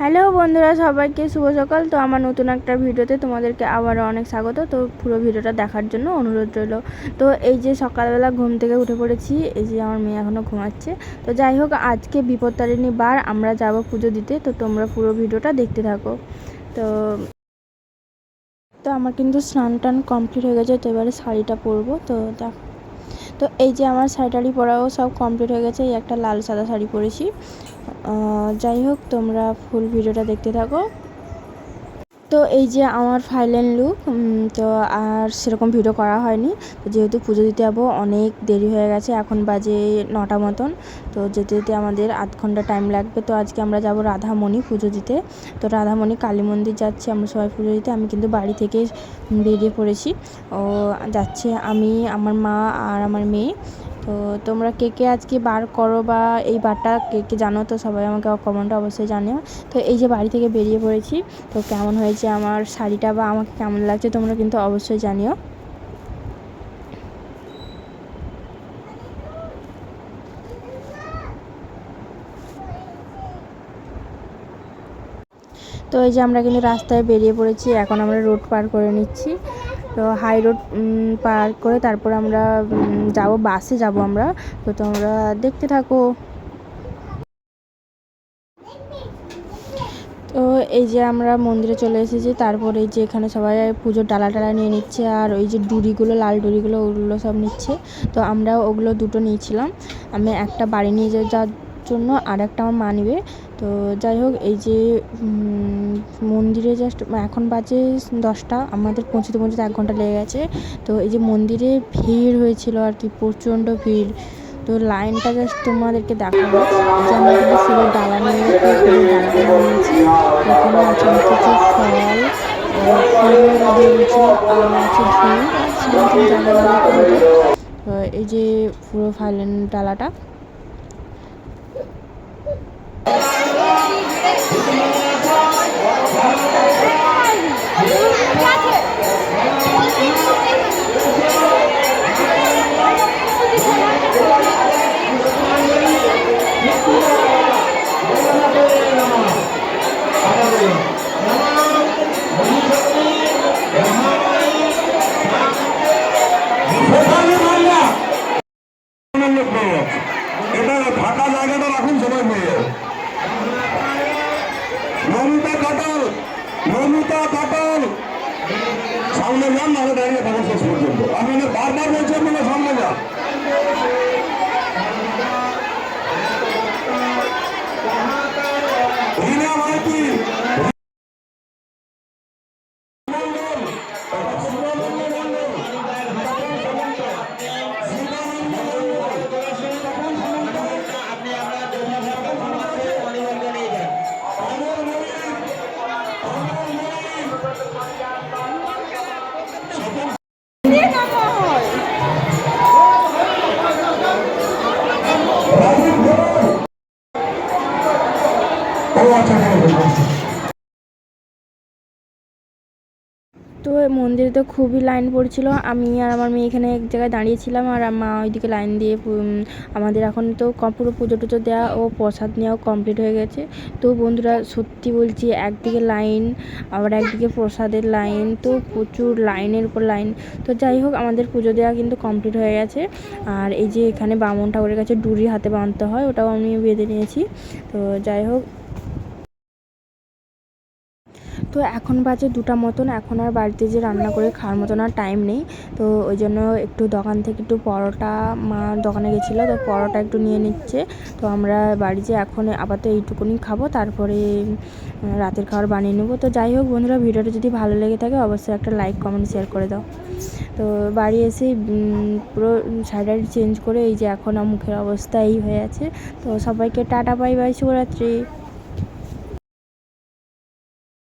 Hello বন্ধুরা, সবাইকে শুভ সকাল। তো আমার নতুন একটা ভিডিওতে তোমাদেরকে আবারও অনেক স্বাগত। তো পুরো ভিডিওটা দেখার জন্য অনুরোধ রইল। তো এই যে সকালবেলা ঘুম থেকে উঠে পড়েছি, এই যে আমার মেয়ে এখনও ঘুমাচ্ছে। তো যাই হোক, আজকে বিপত্তারিণী বার, আমরা যাব পুজো দিতে। তো তোমরা পুরো ভিডিওটা দেখতে থাকো। তো তো আমার কিন্তু স্নান টান কমপ্লিট হয়ে গেছে, তো এবারে শাড়িটা পরবো। তো দেখো তো এই যে আমার শাড়ি পরাও সব কমপ্লিট হয়ে গেছে, এই একটা লাল সাদা শাড়ি পরেছি। যাই হোক, তোমরা ফুল ভিডিওটা দেখতে থাকো। তো এই যে আমার ফাইনাল লুক তো আর সেরকম ভিডিও করা হয়নি। তো যেহেতু পুজো দিতে যাব, অনেক দেরি হয়ে গেছে, এখন বাজে নটা মতন। তো যেতে যেতে আমাদের আধ ঘণ্টা টাইম লাগবে। তো আজকে আমরা যাব রাধামণি পুজো দিতে। তো রাধামণি কালী মন্দির যাচ্ছি, আমরা সবাই পুজো দিতে। আমি কিন্তু বাড়ি থেকে বেরিয়ে পড়েছি। ও, যাচ্ছে আমি, আমার মা আর আমার মেয়ে। তো তোমরা কে কে আজকে বার করো বা এই বারটা কে কে জানো তো সবাই আমাকে কমেন্টে অবশ্যই জানিও। তো এই যে বাড়ি থেকে বেরিয়ে পড়েছি, তো কেমন হয়েছে আমার শাড়িটা বা আমাকে কেমন লাগছে তোমরা কিন্তু অবশ্যই জানিও। তো এই যে আমরা কিন্তু রাস্তায় বেরিয়ে পড়েছি, এখন আমরা রোড পার করে নিচ্ছি। তো হাই রোড পার করে তারপর আমরা যাব বাসে যাব আমরা। তো তোমরা দেখতে থাকো। তো এই যে আমরা মন্দিরে চলে এসেছি, তারপর এই যে এখানে সবাই পুজোর ডালা টালা নিয়ে নিচ্ছে, আর ওই যে ডুরিগুলো, লাল ডুরিগুলো, ওগুলো সব নিচ্ছে। তো আমরা ওগুলো দুটো নিয়েছিলাম। আমি একটা বাড়ি নিয়ে যাওয়ার জন্য আর একটা আমার মা নিবে। তো যাই হোক, এই যে মন্দিরে জাস্ট এখন বাজে দশটা, আমাদের পৌঁছতে পৌঁছতে এক ঘণ্টা লেগে গেছে। তো এই যে মন্দিরে ভিড় হয়েছিল আর কি, প্রচণ্ড ভিড়। তো লাইনটা জাস্ট তোমাদেরকে দেখাবো। যে আমরা কিন্তু ফুলের ডালা নিয়ে ফল এই যে পুরো ফাইলেন ডালাটা। এটা ফাঁকা জায়গাটা রাখুন সবাই পেয়ে কাটাল সামনে যান তো মন্দিরে তো খুবই লাইন পড়ছিল। আমি আর আমার মেয়ে এখানে এক জায়গায় দাঁড়িয়েছিলাম আর মা ওইদিকে লাইন দিয়ে আমাদের এখন তো পুরো পুজো টুজো দেওয়া ও প্রসাদ নেওয়াও কমপ্লিট হয়ে গেছে। তো বন্ধুরা, সত্যি বলছি, একদিকে লাইন আবার একদিকে প্রসাদের লাইন তো প্রচুর লাইনের উপর লাইন তো যাই হোক, আমাদের পুজো দেওয়া কিন্তু কমপ্লিট হয়ে গেছে। আর এই যে এখানে বামন ঠাকুরের কাছে ডুরি হাতে বাঁধতে হয়, ওটাও আমি বেঁধে নিয়েছি। তো যাই হোক তো এখন বাজে দুটা মতন, এখন আর বাড়িতে যে রান্না করে খাওয়ার মতন আর টাইম নেই। তো ওই জন্য একটু দোকান থেকে একটু পরোটা মা দোকানে গেছিল, তো পরোটা একটু নিয়ে নিচ্ছে। তো আমরা বাড়ি যে এখন আপাতত এইটুকুনি খাব, তারপরে রাতের খাবার বানিয়ে নেব। তো যাই হোক বন্ধুরা, ভিডিওটা যদি ভালো লেগে থাকে অবশ্যই একটা লাইক কমেন্ট শেয়ার করে দাও। তো বাড়ি এসে পুরো শাড়ি চেঞ্জ করে এই যে এখন মুখের অবস্থা এই হয়ে আছে। তো সবাইকে টাটা বাই বাই শুভরাত্রি।